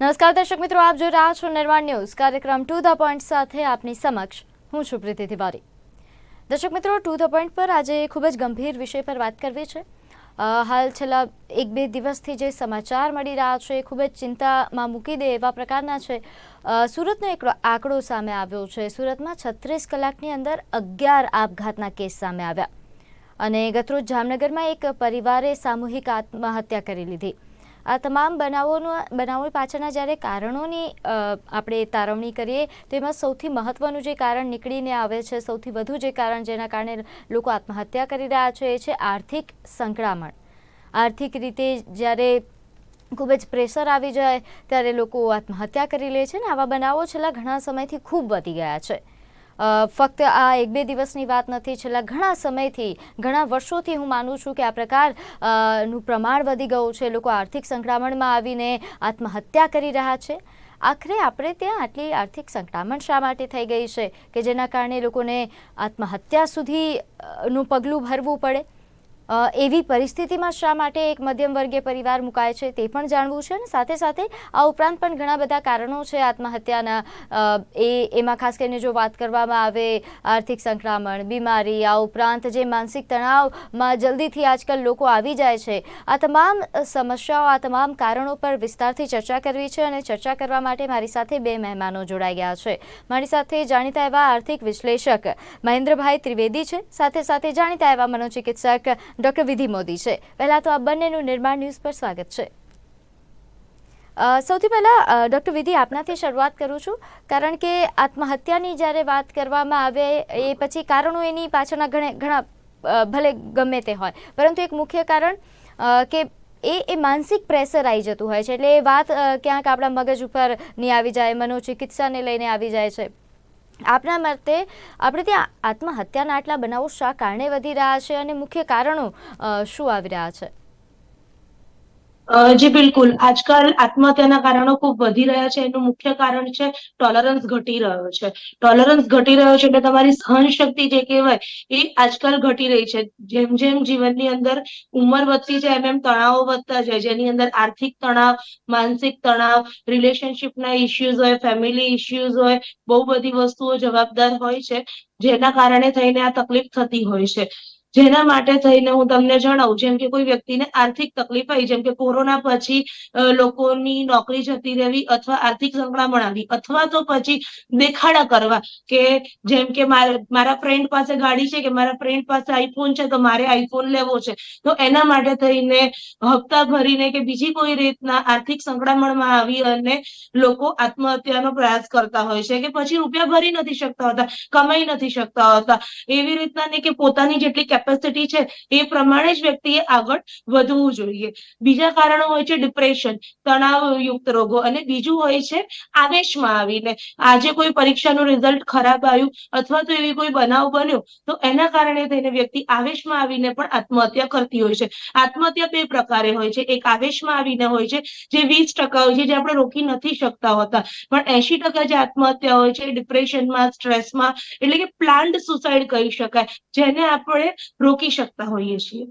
નમસ્કાર દર્શક મિત્રો, આપ જોઈ રહ્યા છો નિર્માણ ન્યૂઝ. કાર્યક્રમ ટુ ધ પોઈન્ટ સાથે આપની સમક્ષ હું છું પ્રીતિ તિવારી. દર્શક મિત્રો ટુ ધ પોઈન્ટ પર આજે ખૂબ જ ગંભીર વિષય પર વાત કરવી છે. હાલ છેલ્લા એક બે દિવસથી જે સમાચાર મળી રહ્યા છે એ ખૂબ જ ચિંતામાં મૂકી દે એવા પ્રકારના છે. સુરતનો એક આંકડો સામે આવ્યો છે. સુરતમાં છત્રીસ કલાકની અંદર અગિયાર આપઘાતના કેસ સામે આવ્યા. અને ગતરોજ જામનગરમાં એક પરિવારે સામૂહિક આત્મહત્યા કરી લીધી. આ તમામ બનાવોનો, બનાવો પાછળના જ્યારે કારણોની આપણે તારવણી કરીએ, તો એમાં સૌથી મહત્ત્વનું જે કારણ નીકળીને આવે છે, સૌથી વધુ જે કારણ જેના કારણે લોકો આત્મહત્યા કરી રહ્યા છે, એ છે આર્થિક સંકળામણ. આર્થિક રીતે જ્યારે ખૂબ જ પ્રેશર આવી જાય, ત્યારે લોકો આત્મહત્યા કરી લે છે ને આવા બનાવો છેલ્લા ઘણા સમયથી ખૂબ વધી ગયા છે. ફક્ત આ એક બે દિવસની વાત નથી, છેલ્લા ઘણા સમયથી, ઘણા વર્ષોથી હું માનું છું કે આ પ્રકારનું પ્રમાણ વધી ગયું છે. લોકો આર્થિક સંકળામણમાં આવીને આત્મહત્યા કરી રહ્યા છે. આખરે આપણે ત્યાં આટલી આર્થિક સંકળામણ શા માટે થઈ ગઈ છે? કે જેના કારણે લોકોને આત્મહત્યા સુધી નું પગલું ભરવું પડે? એવી પરિસ્થિતિમાં શા માટે એક મધ્યમ વર્ગીય પરિવાર મુકાય છે તે પણ જાણવું છે અને સાથે સાથે આ ઉપરાંત પણ ઘણા બધા કારણો છે આત્મહત્યાના. એ, એમાં ખાસ કરીને જો વાત કરવામાં આવે આર્થિક સંક્રમણ, બીમારી, આ ઉપરાંત જે માનસિક તણાવમાં જલ્દીથી આજકાલ લોકો આવી જાય છે, આ તમામ સમસ્યાઓ, આ તમામ કારણો પર વિસ્તારથી ચર્ચા કરવી છે અને ચર્ચા કરવા માટે મારી સાથે બે મહેમાનો જોડાઈ ગયા છે. મારી સાથે જાણીતા એવા આર્થિક વિશ્લેષક મહેન્દ્રભાઈ ત્રિવેદી છે, સાથે સાથે જાણીતા એવા મનોચિકિત્સક ડૉક્ટર વિધિ મોદી છે. પહેલાં તો આ બંનેનું નિર્માણ ન્યૂઝ પર સ્વાગત છે. સૌથી પહેલાં ડૉક્ટર વિધિ, આપનાથી શરૂઆત કરું છું. કારણ કે આત્મહત્યાની જ્યારે વાત કરવામાં આવે, એ પછી કારણો એની પાછળના ઘણે, ઘણા ભલે ગમે તે હોય. પરંતુ એક મુખ્ય કારણ કે એ એ માનસિક પ્રેશર આવી જતું હોય છે. એટલે એ વાત ક્યાંક આપણા મગજ ઉપરની આવી જાય, મનોચિકિત્સાને લઈને આવી જાય છે. આપના મતે આપણે ત્યાં આત્મહત્યાના આટલા બનાવો શા કારણે વધી રહ્યા છે અને મુખ્ય કારણો શું આવી રહ્યા છે? જી, બિલકુલ. આજકાલ આત્મહત્યાના કારણો ખૂબ વધી રહ્યા છે. એનું મુખ્ય કારણ છે ટોલરન્સ ઘટી રહ્યો છે. ટોલરન્સ ઘટી રહ્યો છે એટલે તમારી સહન શક્તિ જે કહેવાય એ આજકાલ ઘટી રહી છે. જેમ જેમ જીવનની અંદર ઉંમર વધતી જાય એમ એમ તણાવો વધતા જાય. જેની અંદર આર્થિક તણાવ, માનસિક તણાવ રિલેશનશિપના ઇશ્યુઝ હોય ફેમિલી ઇશ્યુઝ હોય, બહુ બધી વસ્તુઓ જવાબદાર હોય છે. જેના કારણે થઈને આ તકલીફ થતી હોય છે. જેના માટે થઈને હું તમને જણાવું, જેમ કે કોઈ વ્યક્તિને આર્થિક તકલીફ આવી, જેમ કે કોરોના પછી લોકોની નોકરી જતી રહેવી અથવા આર્થિક સંકળામણ આવી, અથવા તો પછી દેખાડા કરવા કે જેમ કે માર- ફ્રેન્ડ પાસે ગાડી છે કે મારા ફ્રેન્ડ પાસે આઈફોન છે, તો મારે આઈફોન લેવો છે. તો એના માટે થઈને હપ્તા ભરીને કે બીજી કોઈ રીતના આર્થિક સંકળામણમાં આવી અને લોકો આત્મહત્યાનો પ્રયાસ કરતા હોય છે કે પછી રૂપિયા ભરી નથી શકતા હોતા, કમાઈ નથી શકતા હોતા, એવી રીતના ને કે પોતાની જેટલી કેપેસિટી છે, એ પ્રમાણે જ વ્યક્તિએ આગળ વધવું જોઈએ. બીજા કારણો હોય છે ડિપ્રેશન તણાવયુક્ત રોગો અને બીજું હોય છે આવેશમાં આવીને. આજે કોઈ પરીક્ષાનું રિઝલ્ટ ખરાબ આવ્યું અથવા તો એવી કોઈ બનાવ બન્યો, તો એના કારણે થઈને વ્યક્તિ આવેશમાં આવીને પણ આત્મહત્યા કરતી હોય છે. આત્મહત્યા બે પ્રકારે હોય છે. એક આવેશમાં આવીને હોય છે, જે વીસ ટકા હોય છે, જે આપણે રોકી નથી શકતા હોતા. પણ એસી ટકા જે આત્મહત્યા હોય છે ડિપ્રેશનમાં સ્ટ્રેસમાં એટલે કે પ્લાન્ડ સુસાઇડ કહી શકાય, જેને આપણે રોકી શકતા હોઈએ છીએ.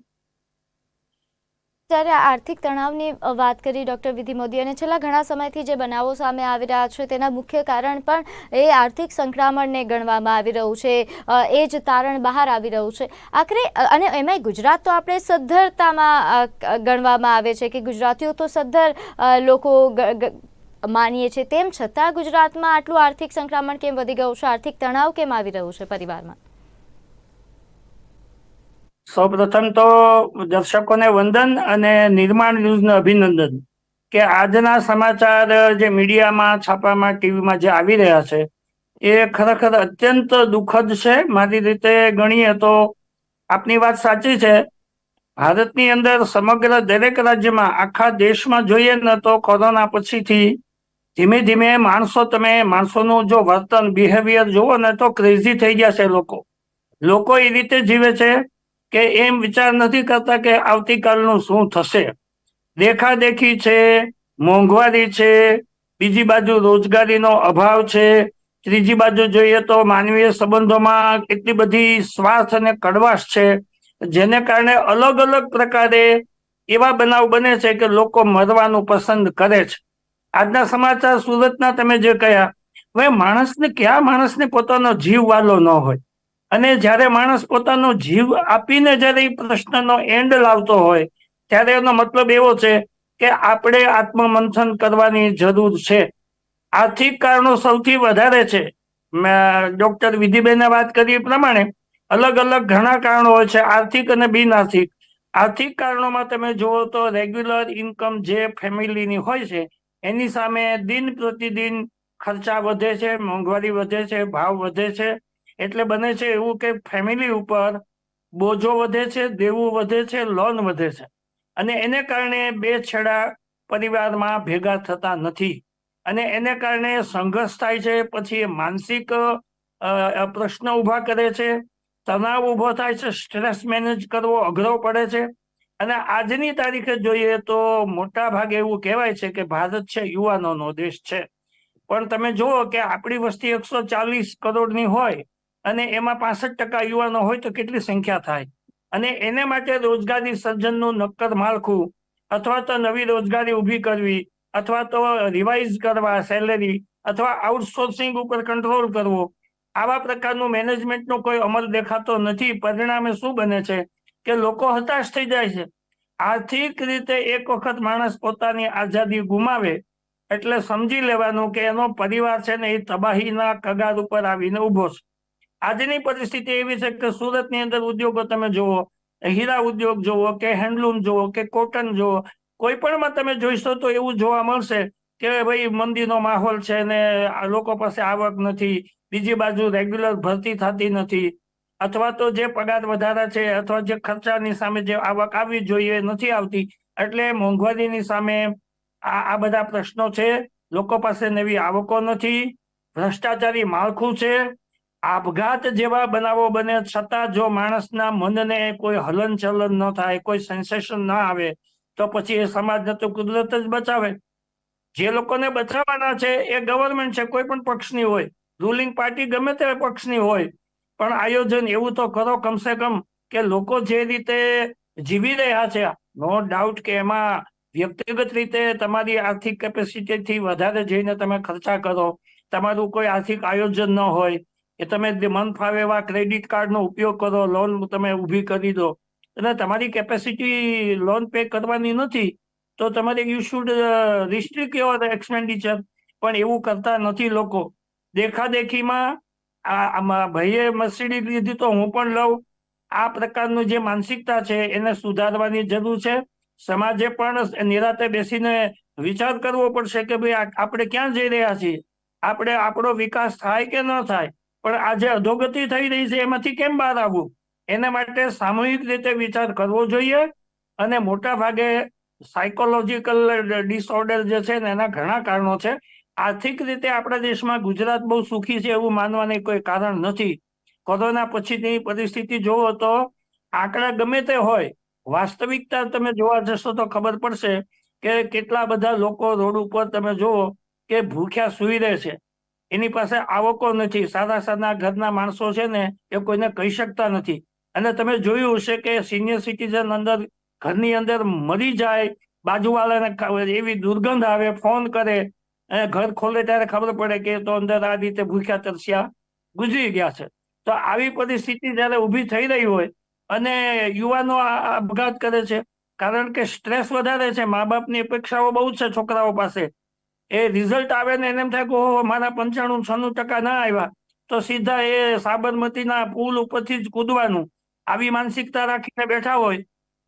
જ્યારે આર્થિક તણાવની વાત કરી ડૉક્ટર વિધિ મોદી અને છેલ્લા ઘણા સમયથી જે બનાવો સામે આવી રહ્યા છે તેના મુખ્ય કારણ પણ એ આર્થિક સંક્રમણને ગણવામાં આવી રહ્યું છે એ જ તારણ બહાર આવી રહ્યું છે. આખરે અને એમાંય ગુજરાત તો આપણે સદ્ધરતામાં ગણવામાં આવે છે કે ગુજરાતીઓ તો સદ્ધર લોકો માનીએ છીએ. તેમ છતાં ગુજરાતમાં આટલું આર્થિક સંક્રમણ કેમ વધી ગયું છે? આર્થિક તણાવ કેમ આવી રહ્યું છે પરિવારમાં? સૌપ્રથમ તો દર્શકોને વંદન અને નિર્માણ ન્યૂઝને અભિનંદન કે આજના સમાચાર જે મીડિયામાં છાપામાં, ટીવીમાં જે આવી રહ્યા છે, એ ખરેખર અત્યંત દુઃખદ છે. મારી રીતે ગણીએ તો આપની વાત સાચી છે. ભારતની અંદર સમગ્ર દરેક રાજ્યમાં, આખા દેશમાં જોઈએ ને તો કોરોના પછીથી ધીમે ધીમે માણસો, તમે માણસોનું જો વર્તન બિહેવિયર જુઓ ને તો ક્રેઝી થઈ ગયા છે લોકો. લોકો એ રીતે જીવે છે. કે એમ વિચાર નથી કરતા કે આવતીકાલનું શું થશે. દેખાદેખી છે, મોંઘવારી છે, બીજી બાજુ રોજગારીનો અભાવ છે. ત્રીજી બાજુ જોઈએ તો માનવીય સંબંધોમાં કેટલી બધી સ્વાર્થ અને કડવાશ છે, જેને કારણે અલગ અલગ પ્રકારે એવા બનાવ બને છે કે લોકો મરવાનું પસંદ કરે છે. આજના સમાચાર સુરતના તમે જે કહ્યા, હવે માણસને, ક્યાં માણસને પોતાનો જીવ વાલો ન હોય? અને જ્યારે માણસ પોતાનો જીવ આપીને જ્યારે એ પ્રશ્નનો એન્ડ લાવતો હોય, ત્યારે એનો મતલબ એવો છે કે આપણે આત્મમંથન કરવાની જરૂર છે. આર્થિક કારણો સૌથી વધારે છે. ડોક્ટર વિધિબેને વાત કરી એ પ્રમાણે અલગ અલગ ઘણા કારણો હોય છે, આર્થિક અને બિન આર્થિક આર્થિક કારણોમાં તમે જુઓ તો રેગ્યુલર ઇન્કમ જે ફેમિલીની હોય છે, એની સામે દિન પ્રતિદિન ખર્ચા વધે છે, મોંઘવારી વધે છે, ભાવ વધે છે એટલે બને છે એવું કે ફેમિલી ઉપર બોજો વધે છે, દેવું વધે છે, લોન વધે છે. અને એને કારણે બે છેડા પરિવારમાં ભેગા થતા નથી. અને એને કારણે સંઘર્ષ થાય છે, પછી એ માનસિક પ્રશ્ન ઊભા કરે છે. તણાવ ઊભો થાય છે, સ્ટ્રેસ મેનેજ કરવો અઘરો પડે છે. અને આજની તારીખે જોઈએ તો મોટા ભાગે એવું કહેવાય છે કે ભારત છે, યુવાનોનો દેશ છે. પણ તમે જુઓ કે આપણી વસ્તી એકસો ચાલીસ કરોડની હોય અને એમાં પાસઠ ટકા યુવાનો હોય તો કેટલી સંખ્યા થાય? અને એને માટે રોજગારી સર્જનનું નક્કર માળખું, અથવા તો નવી રોજગારી ઊભી કરવી, અથવા તો રિવાઇઝ કરવા સેલેરી અથવા આઉટસોર્સિંગ ઉપર કંટ્રોલ કરવો, આવા પ્રકારનું મેનેજમેન્ટનો કોઈ અમલ દેખાતો નથી. પરિણામે શું બને છે કે લોકો હતાશ થઈ જાય છે. આર્થિક રીતે એક વખત માણસ પોતાની આઝાદી ગુમાવે એટલે સમજી લેવાનું કે એનો પરિવાર છે ને એ તબાહીના કગાર ઉપર આવીને ઊભો છે. આજની પરિસ્થિતિ એવી છે કે સુરતની અંદર ઉદ્યોગો તમે જુઓ, હીરા ઉદ્યોગ જુઓ કે હેન્ડલૂમ જુઓ કે કોટન જુઓ, કોઈ પણમાં તમે જોઈશો તો એવું જોવા મળશે કે ભાઈ મંદીનો માહોલ છે ને લોકો પાસે આવક નથી, બીજી બાજુ રેગ્યુલર ભરતી થતી નથી, અથવા તો જે પગાર વધારા છે અથવા જે ખર્ચાની સામે જે આવક આવવી જોઈએ નથી આવતી, એટલે મોંઘવારીની સામે આ બધા પ્રશ્નો છે. લોકો પાસે નવી આવકો નથી, ભ્રષ્ટાચારી માળખું છે. આપઘાત જેવા બનાવો બને છતાં જો માણસના મનને કોઈ હલનચલન ન થાય, કોઈ સેન્સેશન ના આવે, તો પછી એ સમાજને તો કુદરત જ બચાવે. જે લોકોને બચાવવાના છે એ ગવર્મેન્ટ છે, કોઈ પણ પક્ષની હોય રૂલિંગ પાર્ટી ગમે તે પક્ષની હોય, પણ આયોજન એવું તો કરો કમસે કમ કે લોકો જે રીતે જીવી રહ્યા છે નો ડાઉટ કે એમાં વ્યક્તિગત રીતે તમારી આર્થિક કેપેસિટીથી વધારે જઈને તમે ખર્ચા કરો, તમારું કોઈ આર્થિક આયોજન ન હોય એ તમે જે મન ફાવે એવા ક્રેડિટ કાર્ડનો ઉપયોગ કરો લોન તમે ઊભી કરી દો. અને તમારી કેપેસિટી લોન પે કરવાની નથી, તો તમારે you should restrict your expenditure પણ એવું કરતા નથી લોકો. દેખાદેખીમાં આ ભાઈએ મર્સિડીઝ લીધી તો હું પણ લઉં. આ પ્રકારનું જે માનસિકતા છે એને સુધારવાની જરૂર છે. સમાજે પણ નિરાતે બેસીને વિચાર કરવો પડશે કે ભાઈ આપણે ક્યાં જઈ રહ્યા છીએ? આપણે, આપણો વિકાસ થાય કે ન થાય? પણ આ જે અધોગતિ થઈ રહી છે, એમાંથી કેમ બહાર આવવું? એના માટે સામૂહિક રીતે વિચાર કરવો જોઈએ અને મોટા ભાગે સાયકોલોજીકલ ડિસઓર્ડર જે છે ને, એના ઘણા કારણો છે. આર્થિક રીતે આપણા દેશમાં ગુજરાત બહુ સુખી છે એવું માનવાની કોઈ કારણ નથી. કોરોના પછીની પરિસ્થિતિ જોવો તો આંકડા ગમે તે હોય, વાસ્તવિકતા તમે જોવા જશો તો ખબર પડશે કે કેટલા બધા લોકો રોડ ઉપર તમે જુઓ કે ભૂખ્યા સુઈ રહે છે. એની પાસે આવકો નથી. સાદા સાદા ઘરના માણસો છે ને, એ કોઈને કહી શકતા નથી. અને તમે જોયું હશે કે સિનિયર સિટીઝન અંદર, ઘરની અંદર મરી જાય, બાજુવાળાને એવી દુર્ગંધ આવે, ફોન કરે, અને ઘર ખોલે ત્યારે ખબર પડે કે તો અંદર આ રીતે ભૂખ્યા તરસ્યા ગુજરી ગયા છે. તો આવી પરિસ્થિતિ જ્યારે ઊભી થઈ રહી હોય, અને યુવાનો આ અપઘાત કરે છે, કારણ કે સ્ટ્રેસ વધારે છે, મા બાપની અપેક્ષાઓ બહુ છે છોકરાઓ પાસે. એ રિઝલ્ટ આવે ને એને એમ થાય કે ઓહો, મારા પંચાણું છન્નું ટકા ના આવ્યા. તો સીધા એ સાબરમતીના પુલ ઉપરથી જ કૂદવાનું. આવી માનસિકતા રાખીને બેઠા હોય,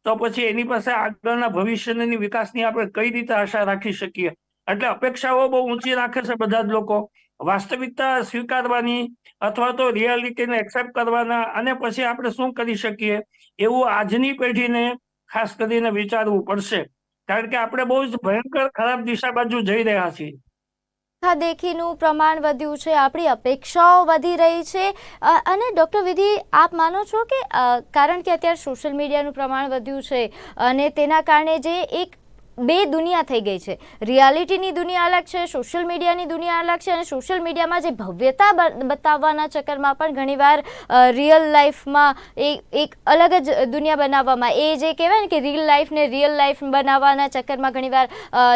તો પછી એની પાસે આગળના ભવિષ્યની વિકાસની આપણે કઈ રીતે આશા રાખી શકીએ? એટલે અપેક્ષાઓ બહુ ઊંચી રાખે છે બધા જ લોકો. વાસ્તવિકતા સ્વીકારવાની અથવા તો રિયાલિટીને એક્સેપ્ટ કરવાના અને પછી આપણે શું કરી શકીએ? એવું આજની પેઢીને ખાસ કરીને વિચારવું પડશે. કારણ કે આપણે બહુ જ ભયંકર ખરાબ દિશા બાજુ જઈ રહ્યા છીએ. દેખીનું પ્રમાણ વધ્યું છે, આપણી અપેક્ષાઓ વધી રહી છે. અને ડૉક્ટર વિધિ, આપ માનો છો કે કારણ કે અત્યારે સોશિયલ મીડિયાનું પ્રમાણ વધ્યું છે અને તેના કારણે જે એક બે દુનિયા થઈ ગઈ છે. રિયાલિટીની દુનિયા અલગ છે સોશિયલ મીડિયાની દુનિયા અલગ છે અને સોશિયલ મીડિયામાં જે ભવ્યતા બતાવવાના ચક્કરમાં પણ ઘણીવાર રિયલ લાઈફમાં એક અલગ જ દુનિયા બનાવવામાં, એ જે કહેવાય ને કે રિયલ લાઈફને રિયલ લાઈફ બનાવવાના ચક્કરમાં ઘણીવાર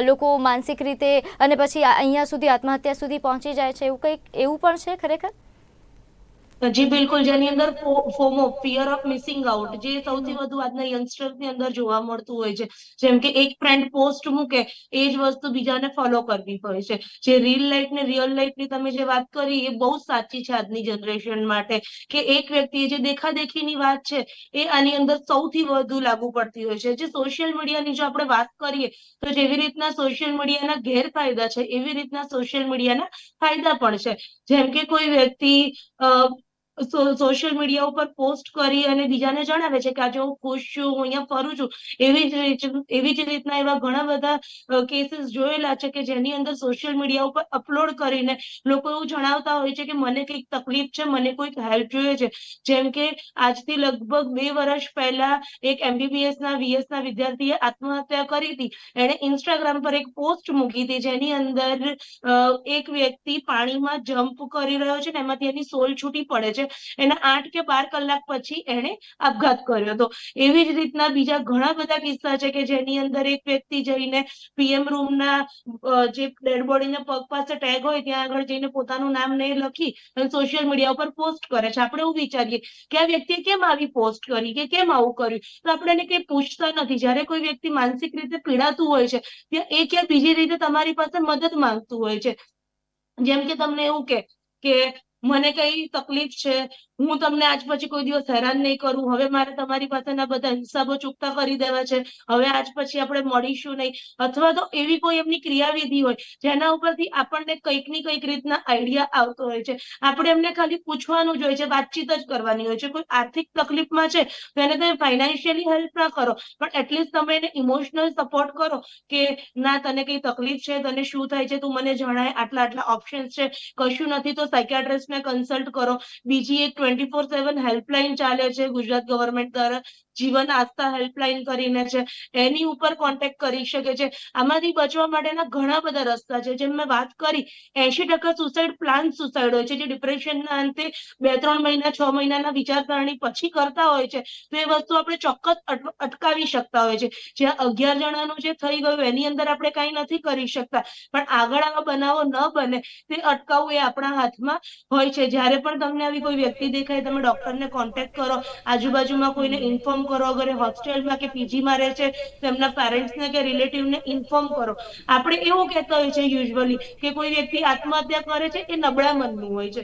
લોકો માનસિક રીતે અને પછી અહીંયા સુધી આત્મહત્યા સુધી પહોંચી જાય છે, એવું કંઈક, એવું પણ છે ખરેખર? જી બિલકુલ, જેની અંદર FOMO fear of missing out જે સૌથી વધુ આજના યંગસ્ટર્સની અંદર જોવા મળતું હોય છે. જેમ કે એક ફ્રેન્ડ પોસ્ટ મૂકે, એ જ વસ્તુ બીજાને ફોલો કરવી હોય છે. જે રીલ લાઈફ ને રિયલ લાઈફની તમે જે વાત કરી, એ બહુ સાચી છે આજની જનરેશન માટે. કે એક વ્યક્તિ જે દેખાદેખીની વાત છે, એ આની અંદર સૌથી વધુ લાગુ પડતી હોય છે. જે સોશિયલ મીડિયાની જો આપણે વાત કરીએ, તો જેવી રીતના સોશિયલ મીડિયાના ગેરફાયદા છે, એવી રીતના સોશિયલ મીડિયાના ફાયદા પણ છે. જેમ કે કોઈ વ્યક્તિ, અ સોશિયલ મીડિયા ઉપર પોસ્ટ કરી અને બીજાને જણાવે છે કે આજે હું ખુશ છું, હું અહીંયા ફરું છું. એવી જ રીતે, એવી જ રીતના એવા ઘણા બધા કેસીસ જોયેલા છે કે જેની અંદર સોશિયલ મીડિયા ઉપર અપલોડ કરીને લોકો એવું જણાવતા હોય છે કે મને કંઈક તકલીફ છે, મને કોઈક હેલ્પ જોઈએ છે. જેમ કે આજથી લગભગ બે વર્ષ પહેલા એક એમબીબીએસ ના વીએસ ના વિદ્યાર્થીએ આત્મહત્યા કરી હતી. એણે ઇન્સ્ટાગ્રામ પર એક પોસ્ટ મૂકી હતી જેની અંદર એક વ્યક્તિ પાણીમાં જમ્પ કરી રહ્યો છે ને એમાંથી એની સોલ છૂટી પડે છે. એના આઠ કે બાર કલાક પછી એણે આપઘાત કર્યો હતો. એવી જ રીતના બીજા ઘણા બધા કિસ્સા છે કે જેની અંદર એક વ્યક્તિ જઈને પીએમ રૂમના જે ડેડ બોડીના પગ પાસે ટેગ હોય ત્યાં આગળ જઈને પોતાનું નામ ને લખી અને સોશિયલ મીડિયા ઉપર પોસ્ટ કરે છે. આપણે એવું વિચારીએ કે આ વ્યક્તિએ કેમ આવી પોસ્ટ કરી કે કેમ આવું કર્યું? તો આપણે એને કંઈ પૂછતા નથી. જ્યારે કોઈ વ્યક્તિ માનસિક રીતે પીડાતું હોય છે, ત્યાં એક ક્યાં બીજી રીતે તમારી પાસે મદદ માંગતું હોય છે. જેમ કે તમને એવું કે કે મને કઈ તકલીફ છે? હું તમને આજ પછી કોઈ દિવસ હેરાન નહીં કરું. હવે મારે તમારી પાસેના બધા હિસાબો ચૂકતા કરી દેવા છે. હવે આજ પછી આપણે મળીશું નહીં. અથવા તો એવી કોઈ એમની ક્રિયાવિધિ હોય, જેના ઉપરથી આપણને કંઈકની કંઈક રીતના આઈડિયા આવતો હોય છે. આપણે એમને ખાલી પૂછવાનું જ હોય છે, વાતચીત જ કરવાની હોય છે. કોઈ આર્થિક તકલીફમાં છે, તો એને તમે ફાઇનાન્શિયલી હેલ્પ ના કરો. પણ એટલીસ્ટ તમે એને ઇમોશનલ સપોર્ટ કરો કે, ના, તને કઈ તકલીફ છે? તને શું થાય છે? તું મને જણાય આટલા આટલા ઓપ્શન્સ છે. કશું નથી તો કન્સલ્ટ કરો. બીજી એક ટ્વેન્ટી ફોર સેવન હેલ્પલાઇન ચાલે છે ગુજરાત ગવર્મેન્ટ દ્વારા. જીવન આસ્થા હેલ્પલાઇન કરીને છે, એની ઉપર કોન્ટેક્ટ કરી શકે છે. આમાંથી બચવા માટેના ઘણા બધા રસ્તા છે. જેમ મેં વાત કરી એસી ટકા સુસાઇડ પ્લાન સુસાઇડ હોય છે. જે ડિપ્રેશનના અંતે બે, ત્રણ મહિના, છ મહિનાના વિચારસરણી પછી કરતા હોય છે, તો એ વસ્તુ આપણે ચોક્કસ અટકાવી શકતા હોય છે. જ્યાં અગિયાર જણાનું જે થઈ ગયું, એની અંદર આપણે કઈ નથી કરી શકતા. પણ આગળ આવા બનાવો ન બને, તે અટકાવવું એ આપણા હાથમાં હોય છે. જ્યારે પણ તમને આવી કોઈ વ્યક્તિ દેખાય, તમે ડોક્ટરને કોન્ટેક્ટ કરો, આજુબાજુમાં કોઈને ઇન્ફોર્મ કરો, અગર એ હોસ્ટેલમાં કે પીજીમાં રહે છે, તો એમના પેરેન્ટ્સને કે રિલેટિવને ઇન્ફોર્મ કરો. આપણે એવું કહેતા હોય છે યુઝ્યુઅલી કે કોઈ વ્યક્તિ આત્મહત્યા કરે છે, એ નબળા મનનું હોય છે.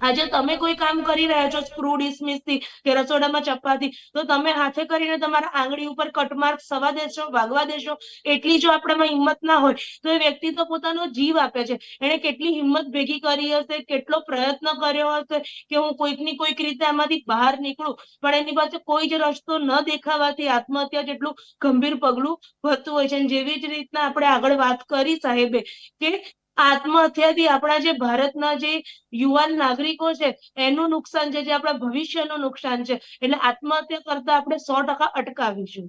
આજે તમે કોઈ કામ કરી રહ્યા છો સ્ક્રૂ ડિસમિસથી કે રસોડામાં ચપાતી, તો તમે હાથે કરીને તમારા આંગળી ઉપર કટમાર્ક સવા દેશો, વાગવા દેશો, એટલી જો આપણામાં હિંમત ના હોય, તો એ વ્યક્તિ તો પોતાનો જીવ આપે છે. એને કેટલી હિંમત ભેગી કરી હશે, કેટલો પ્રયત્ન કર્યો હશે કે હું કોઈકની કોઈક રીતે આમાંથી બહાર નીકળું. પણ એની પાસે કોઈ જ રસ્તો ન દેખાવાથી આત્મહત્યા જેટલું ગંભીર પગલું ભરતું હોય છે. જેવી જ રીતના આપણે આગળ વાત કરી સાહેબે કે આત્મહત્યાથી આપણા જે ભારતના જે યુવાન નાગરિકો છે એનું નુકસાન છે જે આપણા ભવિષ્યનું નુકસાન છે એટલે આત્મહત્યા કરતા આપણે સો ટકા અટકાવીશું.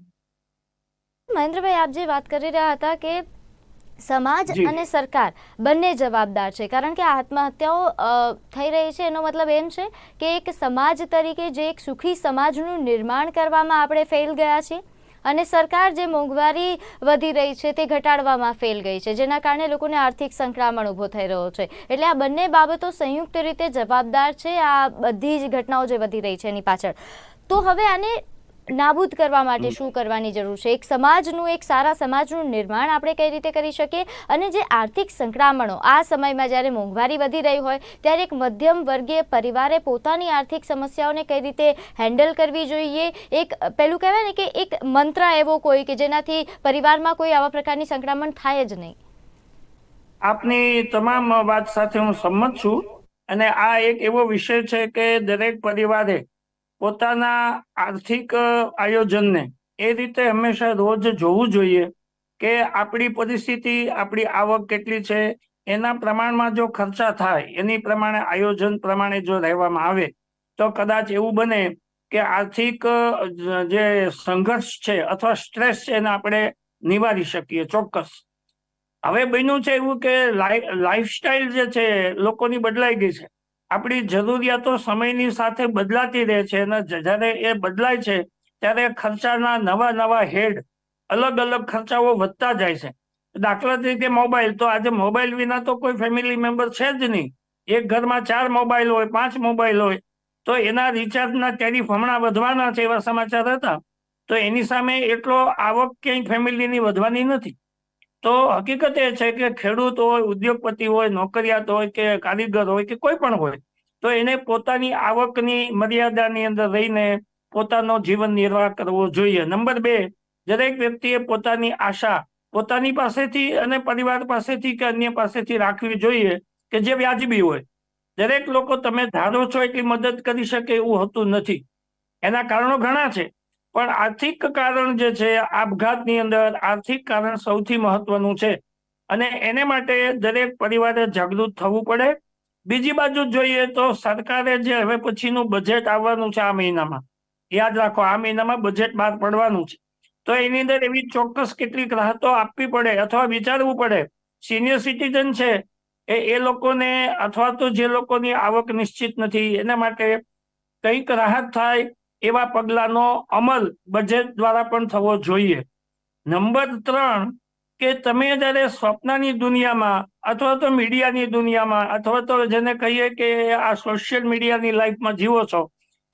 મહેન્દ્રભાઈ આપ જે વાત કરી રહ્યા હતા કે સમાજ અને સરકાર બંને જવાબદાર છે કારણ કે આત્મહત્યાઓ અ, થઈ રહી છે એનો મતલબ એમ છે કે એક સમાજ તરીકે જે એક સુખી સમાજનું નિર્માણ કરવામાં આપણે ફેલ ગયા છીએ. અને સરકાર જે મોંઘવારી વધી રહી છે તે ઘટાડવામાં ફેલ ગઈ છે, જેના કારણે લોકોને આર્થિક સંક્રમણ ઊભો થઈ રહ્યો છે. એટલે આ બંને બાબતો સંયુક્ત રીતે જવાબદાર છે, આ બધી જ ઘટનાઓ જે વધી રહી છે એની પાછળ. તો હવે આને નાબૂદ કરવા માટે શું કરવાની જરૂર છે? એક સમાજનું એક સારા સમાજનું નિર્માણ આપણે કઈ રીતે કરી શકીએ? અને જે આર્થિક સંકળામણો આ સમયમાં જ્યારે મોંઘવારી વધી રહી હોય ત્યારે એક મધ્યમ વર્ગીય પરિવારે પોતાની આર્થિક સમસ્યાઓને કઈ રીતે હેન્ડલ કરવી જોઈએ? એક પેલું કહેવાય ને કે એક મંત્ર એવો કોઈ કે જેનાથી પરિવારમાં કોઈ આવા પ્રકારની સંકળામણ થાય જ નહીં. આપની તમામ વાત સાથે હું સંમત છું. અને આ એક એવો વિષય છે કે દરેક પરિવારે પોતાના આર્થિક આયોજનને એ રીતે હંમેશા રોજ જોવું જોઈએ કે આપણી પરિસ્થિતિ, આપણી આવક કેટલી છે, એના પ્રમાણમાં જો ખર્ચા થાય, એની પ્રમાણે આયોજન પ્રમાણે જો રહેવામાં આવે, તો કદાચ એવું બને કે આર્થિક જે સંઘર્ષ છે અથવા સ્ટ્રેસ છે એને આપણે નિવારી શકીએ ચોક્કસ. હવે બન્યું છે એવું કે લાઈફસ્ટાઈલ જે છે લોકોની બદલાઈ ગઈ છે. આપણી જરૂરિયાતો સમયની સાથે બદલાતી રહે છે અને જ્યારે એ બદલાય છે, ત્યારે ખર્ચાના નવા નવા હેડ, અલગ અલગ ખર્ચાઓ વધતા જાય છે. દાખલા તરીકે મોબાઈલ, તો આજે મોબાઈલ વિના તો કોઈ ફેમિલી મેમ્બર છે જ નહીં. એક ઘરમાં ચાર મોબાઈલ હોય, પાંચ મોબાઈલ હોય, તો એના રિચાર્જના ટેરિફ હમણાં વધવાના છે એવા સમાચાર હતા. તો એની સામે એટલો આવક ક્યાંય ફેમિલીની વધવાની નથી. તો હકીકત એ છે કે ખેડૂત હોય, ઉદ્યોગપતિ હોય, નોકરિયાત હોય કે કારીગર હોય કે કોઈ પણ હોય, તો એને પોતાની આવકની મર્યાદાની અંદર રહીને પોતાનો જીવન નિર્વાહ કરવો જોઈએ. નંબર બે, દરેક વ્યક્તિએ પોતાની આશા પોતાની પાસેથી અને પરિવાર પાસેથી કે અન્ય પાસેથી રાખવી જોઈએ કે જે વ્યાજબી હોય. દરેક લોકો તમે ધારો છો એટલી મદદ કરી શકે એવું હોતું નથી. એના કારણો ઘણા છે. પણ આર્થિક કારણ જે છે, આપઘાતની અંદર આર્થિક કારણ સૌથી મહત્વનું છે. અને એને માટે દરેક પરિવારે જાગૃત થવું પડે. બીજી બાજુ જોઈએ તો સરકારે જે હવે પછીનું બજેટ આવવાનું છે આ મહિનામાં. યાદ રાખો, આ મહિનામાં બજેટ બહાર પડવાનું છે. તો એની અંદર એવી ચોક્કસ કેટલીક રાહતો આપવી પડે અથવા વિચારવું પડે. સિનિયર સિટીઝન છે, એ એ લોકોને અથવા તો જે લોકોની આવક નિશ્ચિત નથી, એના માટે કંઈક રાહત થાય એવા પગલાંનો અમલ બજેટ દ્વારા પણ થવો જોઈએ. નંબર ત્રણ, કે તમે જ્યારે સ્વપ્નની દુનિયામાં અથવા તો મીડિયાની દુનિયામાં અથવા તો જેને કહીએ કે આ સોશિયલ મીડિયાની લાઈફમાં જીવો છો,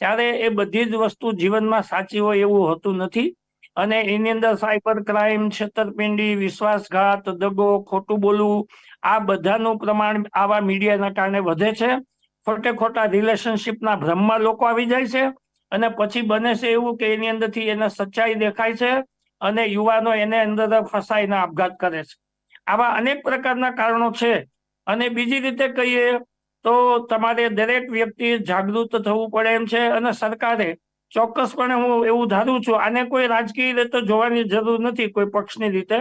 ત્યારે એ બધી જ વસ્તુ જીવનમાં સાચી હોય એવું હોતું નથી. અને એની અંદર સાયબર ક્રાઇમ છેતરપિંડી, વિશ્વાસઘાત, દગો, ખોટું બોલવું, આ બધાનું પ્રમાણ આવા મીડિયાના કારણે વધે છે. ખોટે ખોટા રિલેશનશીપના ભ્રમમાં લોકો આવી જાય છે. અને પછી બને છે એવું કે એની અંદરથી એને સચ્ચાઈ દેખાય છે અને યુવાનો એને અંદર ફસાઈને આપઘાત કરે છે. આવા અનેક પ્રકારના કારણો છે. અને બીજી રીતે કહીએ તો તમારે દરેક વ્યક્તિ જાગૃત થવું પડે એમ છે અને સરકારે ચોક્કસપણે હું એવું ધારું છું, આને કોઈ રાજકીય રીતે જોવાની જરૂર નથી કોઈ પક્ષની રીતે.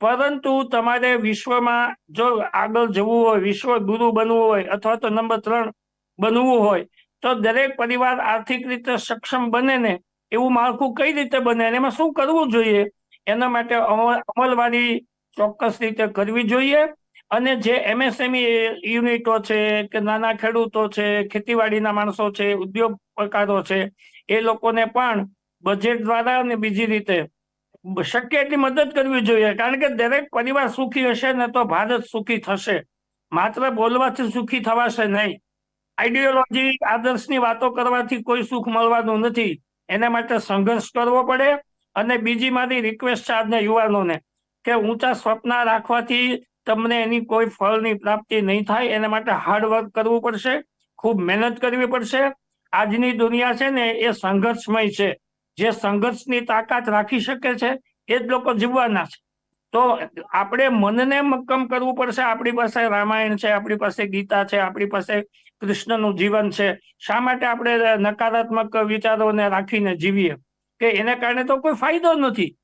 પરંતુ તમારે વિશ્વમાં જો આગળ જવું હોય, વિશ્વ ગુરુ બનવું હોય અથવા તો નંબર ત્રણ બનવું હોય તો દરેક પરિવાર આર્થિક રીતે સક્ષમ બને ને એવું માળખું કઈ રીતે બને અને એમાં શું કરવું જોઈએ? એના માટે અમલ- અમલવારી ચોક્કસ રીતે કરવી જોઈએ અને જે એમએસએમઈ યુનિટો છે કે નાના ખેડૂતો છે, ખેતીવાડીના માણસો છે, ઉદ્યોગ પ્રકારો છે, એ લોકોને પણ બજેટ દ્વારા અને બીજી રીતે શક્ય એટલી મદદ કરવી જોઈએ. કારણ કે દરેક પરિવાર સુખી હશે ને તો ભારત સુખી થશે. માત્ર બોલવાથી સુખી થવાશે નહીં. આઈડિયોલોજી આદર્શની વાતો કરવાથી કોઈ સુખ મળવાનું નથી. એના માટે સંઘર્ષ કરવો પડે અને બીજી મારી રિક્વેસ્ટ છે આજના યુવાનોને કે ઊંચા સ્વપ્ન રાખવાથી તમને એની કોઈ ફળની પ્રાપ્તિ નહીં થાય. એના માટે હાર્ડવર્ક કરવું પડશે, ખૂબ મહેનત કરવી પડશે. આજની દુનિયા છે ને એ સંઘર્ષમય છે. જે સંઘર્ષની તાકાત રાખી શકે છે, એ જ લોકો જીવવાના છે. તો આપણે મનને મક્કમ કરવું પડશે. આપણી પાસે રામાયણ છે, આપણી પાસે ગીતા છે, આપણી પાસે કૃષ્ણનું જીવન છે. શા માટે આપણે નકારાત્મક વિચારોને રાખીને જીવીએ? કે એને કારણે તો કોઈ ફાયદો નથી.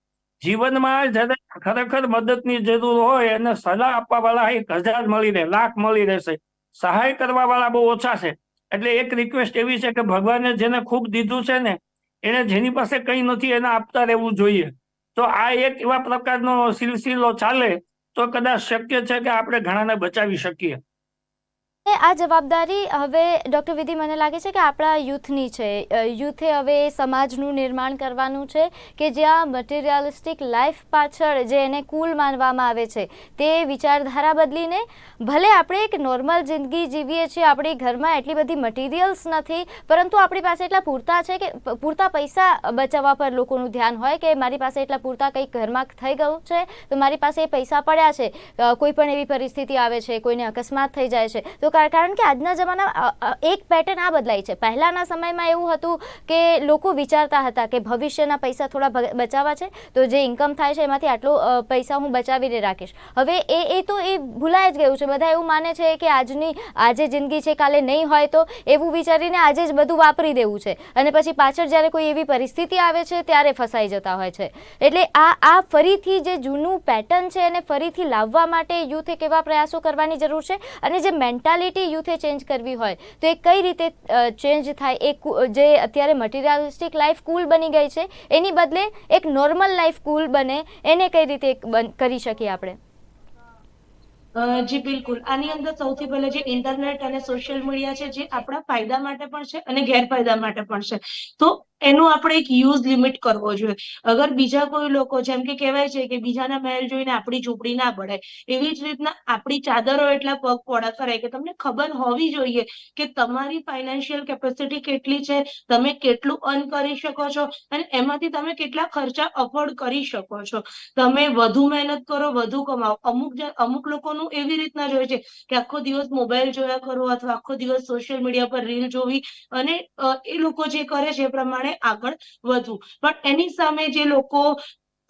જીવનમાં જ્યારે ખરેખર મદદની જરૂર હોય, એને સલાહ આપવા વાળા એક હજાર મળી રહે, લાખ મળી રહેશે. સહાય કરવા વાળા બહુ ઓછા છે. એટલે એક રિક્વેસ્ટ એવી છે કે ભગવાને જેને ખૂબ દીધું છે ને, એને જેની પાસે કંઈ નથી, એને આપતા રહેવું જોઈએ. તો આ એક એવા પ્રકારનો સિલસિલો ચાલે, તો કદાચ શક્ય છે કે આપણે ઘણાને બચાવી શકીએ. આ જવાબદારી હવે ડૉક્ટર વિધિ મને લાગે છે કે આપણા યુથની છે. યુથે હવે સમાજનું નિર્માણ કરવાનું છે કે જ્યાં મટીરિયાલિસ્ટિક લાઈફ પાછળ જે એને કુલ માનવામાં આવે છે તે વિચારધારા બદલીને ભલે આપણે એક નોર્મલ જિંદગી જીવીએ છીએ, આપણી ઘરમાં એટલી બધી મટીરિયલ્સ નથી, પરંતુ આપણી પાસે એટલા પૂરતા છે કે પૂરતા પૈસા બચાવવા પર લોકોનું ધ્યાન હોય કે મારી પાસે એટલા પૂરતા કંઈક ઘરમાં થઈ ગયું છે, તો મારી પાસે એ પૈસા પડ્યા છે. કોઈ પણ એવી પરિસ્થિતિ આવે છે, કોઈને અકસ્માત થઈ જાય છે, તો કારણ કે આજના અ, એક પેટર્ન આ બદલાઈ છે. પહેલાંના સમયમાં એવું હતું કે લોકો વિચારતા હતા કે ભવિષ્યના પૈસા થોડા બચાવવા છે તો જે ઇન્કમ થાય છે એમાંથી આટલો પૈસા હું બચાવીને રાખીશ. હવે એ એ તો એ ભૂલાઈ જ ગયું છે. બધા એવું માને છે કે આજની આજે જિંદગી છે કાલે નહીં હોય તો એવું વિચારીને આજે જ બધું વાપરી દેવું છે. અને પછી પાછળ જ્યારે કોઈ એવી પરિસ્થિતિ આવે છે ત્યારે ફસાઈ જતા હોય છે. એટલે આ આ ફરીથી જે જૂનું પેટર્ન છે એને ફરીથી લાવવા માટે યુથે કેવા પ્રયાસો કરવાની જરૂર છે. અને જે મેન્ટાલિટી મેન્ટાલિટી યુથે ચેન્જ કરવી હોય, તો એ કઈ રીતે ચેન્જ થાય? એ જે અત્યારે મટીરિયાલિસ્ટિક લાઈફ કુલ બની ગઈ છે, એની બદલે એક નોર્મલ લાઈફ કુલ બને, એને કઈ રીતે કરી શકીએ આપણે? જી, બિલકુલ. આની અંદર સૌથી પહેલા જે ઇન્ટરનેટ અને સોશિયલ મીડિયા છે, જે આપણા ફાયદા માટે પણ છે અને ગેરફાયદા માટે પણ છે. તો એનો આપણે એક યુઝ લિમિટ કરવો જોઈએ. અગર બીજા કોઈ લોકો, જેમ કે કહેવાય છે કે બીજાના મહેલ જોઈને આપણી ઝૂંપડી ના પડે એવી જ રીતના આપણી ચાદરો એટલા પગ પોડા કરાય કે તમને ખબર હોવી જોઈએ કે તમારી ફાઇનાન્શિયલ કેપેસિટી કેટલી છે, તમે કેટલું અર્ન કરી શકો છો અને એમાંથી તમે કેટલા ખર્ચા અફોર્ડ કરી શકો છો. તમે વધુ મહેનત કરો, વધુ કમાઓ. અમુક અમુક લોકોનું એવી રીતના જોઈએ છે કે આખો દિવસ મોબાઈલ જોયા કરો અથવા આખો દિવસ સોશિયલ મીડિયા પર રીલ જોવી અને એ લોકો જે કરે છે એ પ્રમાણે આગળ વધવું. પણ એની સામે જે લોકો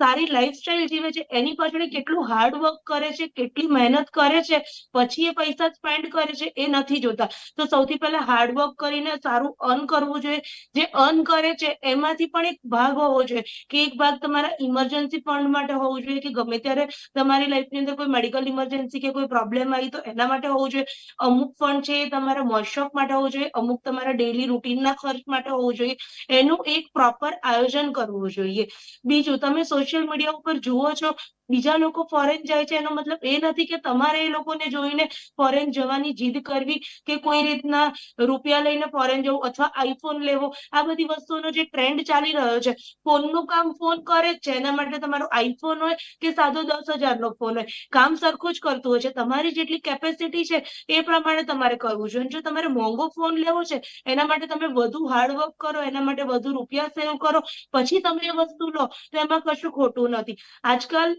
સારી લાઈફસ્ટાઈલ જીવે છે, એની પાછળ કેટલું કેટલું હાર્ડવર્ક કરે છે, કેટલી મહેનત કરે છે, પછી એ પૈસા સ્પેન્ડ કરે છે, એ નથી જોતા. તો સૌથી પહેલા હાર્ડવર્ક કરીને સારું અર્ન કરવું જોઈએ. જે અર્ન કરે છે, એમાંથી પણ એક ભાગ હોવો જોઈએ. કે એક ભાગ તમારા ઇમરજન્સી ફંડ માટે હોવું જોઈએ, કે ગમે ત્યારે તમારી લાઈફની અંદર કોઈ મેડિકલ ઇમરજન્સી કે કોઈ પ્રોબ્લેમ આવી તો એના માટે હોવું જોઈએ. અમુક ફંડ છે એ તમારા મોજશોખ માટે હોવું જોઈએ, અમુક તમારા ડેલી રૂટીનના ખર્ચ માટે હોવું જોઈએ. એનું એક પ્રોપર આયોજન કરવું જોઈએ. બીજું, તમે સોશિયલ મીડિયા ઉપર જુઓ છો બીજા લોકો ફોરેન જાય છે, એનો મતલબ એ નથી કે તમારે એ લોકોને જોઈને ફોરેન જવાની જીદ કરવી કે કોઈ રીતના રૂપિયા લઈને ફોરેન જવું અથવા આઈફોન લેવો. આ બધી વસ્તુનો જે ટ્રેન્ડ ચાલી રહ્યો છે, ફોનનું કામ ફોન કરે જ છે. એના માટે તમારો આઈફોન હોય કે સાદો દસ હજારનો ફોન હોય. કામ સરખું જ કરતું હોય છે. તમારી જેટલી કેપેસિટી છે, એ પ્રમાણે તમારે કરવું જોઈએ. જો તમારે મોંઘો ફોન લેવો છે, એના માટે તમે વધુ હાર્ડવર્ક કરો, એના માટે વધુ રૂપિયા સેવ કરો. પછી તમે એ વસ્તુ લો, તો એમાં કશું ખોટું નથી. આજકાલ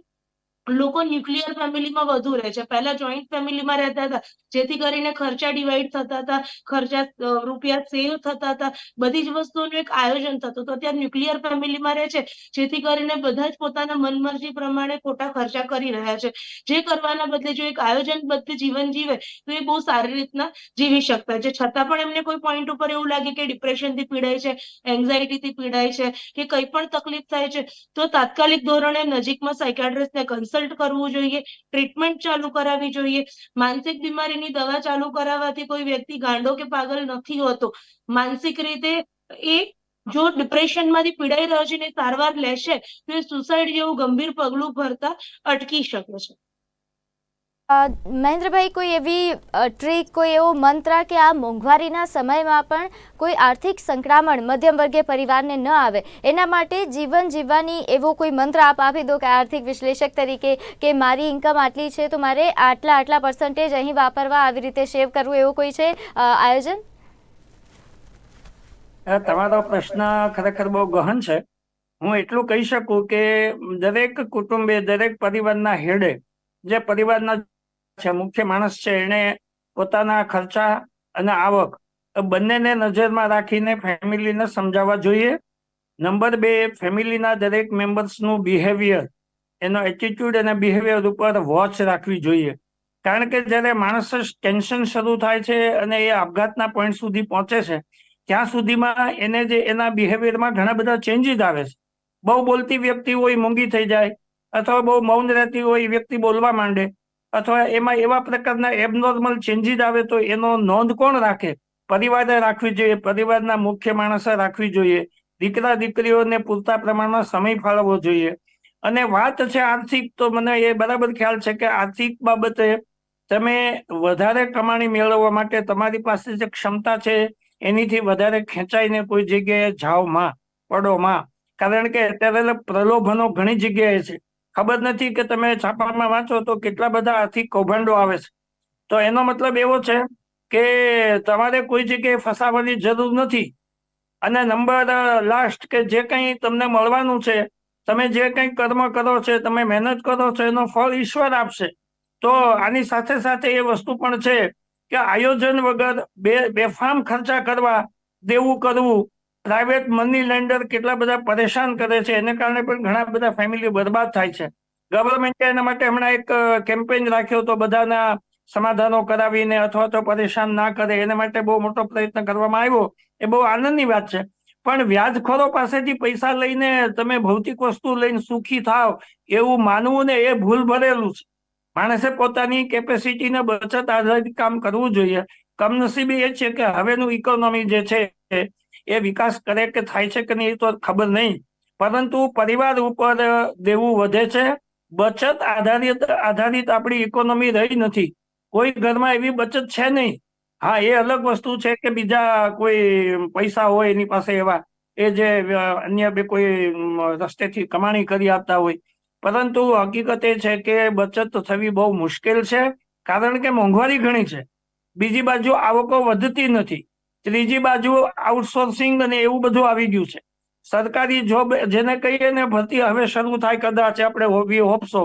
લોકો ન્યુક્લિયર ફેમિલીમાં વધુ રહે છે. પહેલા જોઈન્ટ ફેમિલીમાં રહેતા હતા. જેથી કરીને ખર્ચા ડિવાઈડ થતા હતા, ખર્ચા રૂપિયા સેવ થતા હતા. બધી જ વસ્તુઓનું એક આયોજન થતું હતું. અત્યારે ન્યુક્લિયર ફેમિલીમાં રહે છે. જેથી કરીને બધા જ પોતાના મનમરજી પ્રમાણે ખોટા ખર્ચા કરી રહ્યા છે. જે કરવાના બદલે જો એક આયોજનબદ્ધ જીવન જીવે, તો એ બહુ સારી રીતના જીવી શકતા છે. છતાં પણ એમને કોઈ પોઈન્ટ ઉપર એવું લાગે કે ડિપ્રેશનથી પીડાય છે એન્ઝાયટીથી પીડાય છે, કે કંઈ પણ તકલીફ થાય છે, તો તાત્કાલિક ધોરણે નજીકમાં સાયકાટ્રિસ્ટને કન્સલ્ટ કરવું જોઈએ ટ્રીટમેન્ટ ચાલુ કરાવવી જોઈએ. માનસિક બીમારીની દવા ચાલુ કરાવવાથી કોઈ વ્યક્તિ ગાંડો કે પાગલ નથી હોતો. માનસિક રીતે એ જો ડિપ્રેશનમાંથી પીડાઈ રહ્યો છે ને સારવાર લેશે, તો એ સુસાઇડ જેવું ગંભીર પગલું ભરતા અટકી શકે છે. મહેન્દ્રભાઈ, કોઈ એવી ટ્રીક કોઈ એવો મંત્ર કે આ મોંઘવારીના સમયમાં પણ કોઈ આર્થિક સંકળામણ મધ્યમ વર્ગે પરિવારને ન આવે, એના માટે જીવન જીવવાની એવો કોઈ મંત્ર આપ આપી દો કે આર્થિક વિશ્લેષક તરીકે કે મારી ઇન્કમ આટલી છે તો મારે આટલા આટલા પર્સન્ટેજ અહીં વાપરવા આવી રીતે સેવ કરવું એવું કોઈ છે આયોજન? તમારો પ્રશ્ન ખરેખર બહુ ગહન છે. હું એટલું કહી શકું કે દરેક કુટુંબે, દરેક પરિવારના હેડે, જે પરિવારના છે, મુખ્ય માણસ છે એને પોતાના ખર્ચા અને આવક બંનેને નજરમાં રાખીને ફેમિલીને સમજાવવા જોઈએ. નંબર બે, ફેમિલીના દરેક મેમ્બર્સનું બિહેવિયર એનો એટીટ્યુડ અને બિહેવિયર ઉપર વોચ રાખવી જોઈએ. કારણ કે જ્યારે માણસ ટેન્શન શરૂ થાય છે અને એ આપઘાતના પોઈન્ટ સુધી પહોંચે છે, ત્યાં સુધીમાં એને જે એના બિહેવિયરમાં ઘણા બધા ચેન્જીસ આવે છે. બહુ બોલતી વ્યક્તિ હોય મોંઘી થઈ જાય, અથવા બહુ મૌન રહેતી હોય વ્યક્તિ બોલવા માંડે અથવા એમાં એવા પ્રકારના એબનોર્મલ ચેન્જીસ આવે તો એનો નોંધ કોણ રાખે? પરિવારે રાખવી જોઈએ, પરિવારના મુખ્ય માણસે રાખવી જોઈએ, દીકરા દીકરીઓને પૂરતા પ્રમાણમાં સમય ફાળવવો જોઈએ. અને વાત છે આર્થિક, તો મને એ બરાબર ખ્યાલ છે કે આર્થિક બાબતે તમે વધારે કમાણી મેળવવા માટે તમારી પાસે જે ક્ષમતા છે, એનીથી વધારે ખેંચાઈને કોઈ જગ્યાએ જાઓ પડોમાં. કારણ કે અત્યારે પ્રલોભનો ઘણી જગ્યાએ છે. ખબર નથી કે તમે છાપામાં વાંચો તો કેટલા બધા આર્થિક કૌભાંડો આવે છે. તો એનો મતલબ એવો છે કે તમારે કોઈ જગ્યાએ ફસાવાની જરૂર નથી. અને નંબર લાસ્ટ કે જે કંઈ તમને મળવાનું છે, તમે જે કંઈ કર્મ કરો છો, તમે મહેનત કરો છો, એનો ફળ ઈશ્વર આપશે. તો આની સાથે સાથે એ વસ્તુ પણ છે કે આયોજન વગર બે, બેફામ ખર્ચા કરવા, દેવું કરવું પ્રાઇવેટ મની લેન્ડર કેટલા બધા પરેશાન કરે છે, એને કારણે પણ ઘણા બધા ફેમિલી બરબાદ થાય છે. ગવર્મેન્ટે એના માટે હમણાં એક કેમ્પેન રાખ્યો તો બધાના સમાધાનો કરાવીને અથવા તો પરેશાન ના કરે, એના માટે બહુ મોટો પ્રયત્ન કરવામાં આવ્યો. એ બહુ આનંદની વાત છે. પણ વ્યાજખોરો પાસેથી પૈસા લઈને તમે ભૌતિક વસ્તુ લઈને સુખી થાવ એવું માનવું ને એ ભૂલ ભરેલું છે. માણસે પોતાની કેપેસિટીને બચત આધારિત કામ કરવું જોઈએ. કમનસીબી એ છે કે હવેનું ઇકોનોમી જે છે એ વિકાસ કરે કે થાય છે કે નહીં તો ખબર નહીં. પરંતુ પરિવાર ઉપર દેવું વધે છે. બચત આધારિત આધારિત આપણી ઇકોનોમી રહી નથી. કોઈ ઘરમાં એવી બચત છે નહીં. હા, એ અલગ વસ્તુ છે કે બીજા કોઈ પૈસા હોય એની પાસે એવા. એ જે અન્ય બે કોઈ રસ્તેથી કમાણી કરી આપતા હોય. પરંતુ હકીકત એ છે કે બચત થવી બહુ મુશ્કેલ છે. કારણ કે મોંઘવારી ઘણી છે. બીજી બાજુ આવકો વધતી નથી. ત્રીજી બાજુ આઉટસોર્સિંગ અને એવું બધું આવી ગયું છે. સરકારી જોબ જેને કહીએ ને ભરતી હવે શરૂ થાય, કદાચ આપણે હોવી હોપસો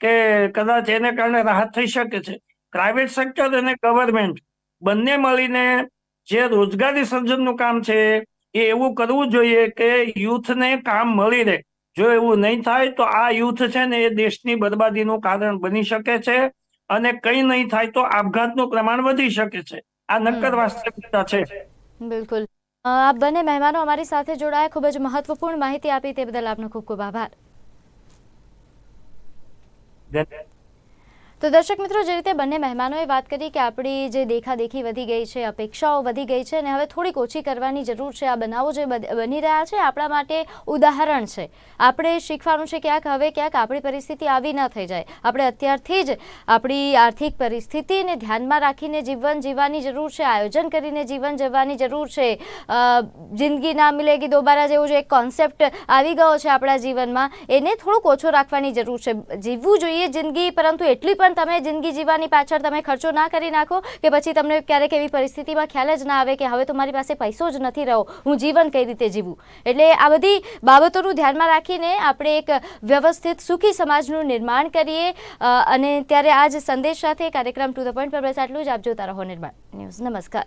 કે કદાચ એને કારણે રાહત થઈ શકે છે. પ્રાઇવેટ સેક્ટર અને ગવર્મેન્ટ બંને મળીને જે રોજગારી સર્જનનું કામ છે એ એવું કરવું જોઈએ કે યુથને કામ મળી રહે. જો એવું નહીં થાય તો આ યુથ છે ને એ દેશની બરબાદીનું કારણ બની શકે છે અને કંઈ નહીં થાય તો આપઘાતનું પ્રમાણ વધી શકે છે. આ નક્કર વાસ્તવિકતા છે. બિલકુલ. આપ બંને મહેમાનો અમારી સાથે જોડાયા. ખૂબ જ મહત્વપૂર્ણ માહિતી આપી. તે બદલ આપનો ખૂબ ખૂબ આભાર. તો દર્શક મિત્રો, જે રીતે બંને મહેમાનોએ વાત કરી કે આપણી જે દેખાદેખી વધી ગઈ છે, અપેક્ષાઓ વધી ગઈ છે અને હવે થોડીક ઓછી કરવાની જરૂર છે, આ બનાવો જે બની રહ્યા છે, આપણા માટે ઉદાહરણ છે. આપણે શીખવાનું છે ક્યાંક હવે ક્યાંક આપણી પરિસ્થિતિ આવી ન થઈ જાય. આપણે અત્યારથી જ આપણી આર્થિક પરિસ્થિતિને ધ્યાનમાં રાખીને જીવન જીવવાની જરૂર છે, આયોજન કરીને જીવન જીવવાની જરૂર છે. જિંદગી ના મિલેગી દોબારા જેવો જે એક કોન્સેપ્ટ આવી ગયો છે આપણા જીવનમાં, એને થોડુંક ઓછો રાખવાની જરૂર છે. જીવવું જોઈએ જિંદગી, પરંતુ એટલી પણ તમે જિંદગી જીવવાની પાછળ તમે ખર્ચો ના કરી નાખો કે પછી તમને ક્યારેક એવી પરિસ્થિતિમાં ખ્યાલ જ ના આવે કે હવે તો મારી પાસે પૈસો જ નથી રહ્યો, હું જીવન કઈ રીતે જીવું? એટલે આ બધી બાબતોનું ધ્યાનમાં રાખીને આપણે એક વ્યવસ્થિત સુખી સમાજનું નિર્માણ કરીએ અને ત્યારે આજ સંદેશ સાથે કાર્યક્રમ ટુ ધ પોઈન્ટ પર બસ આટલું જ. આપ જોતા રહો નિર્માણ ન્યૂઝ. નમસ્કાર.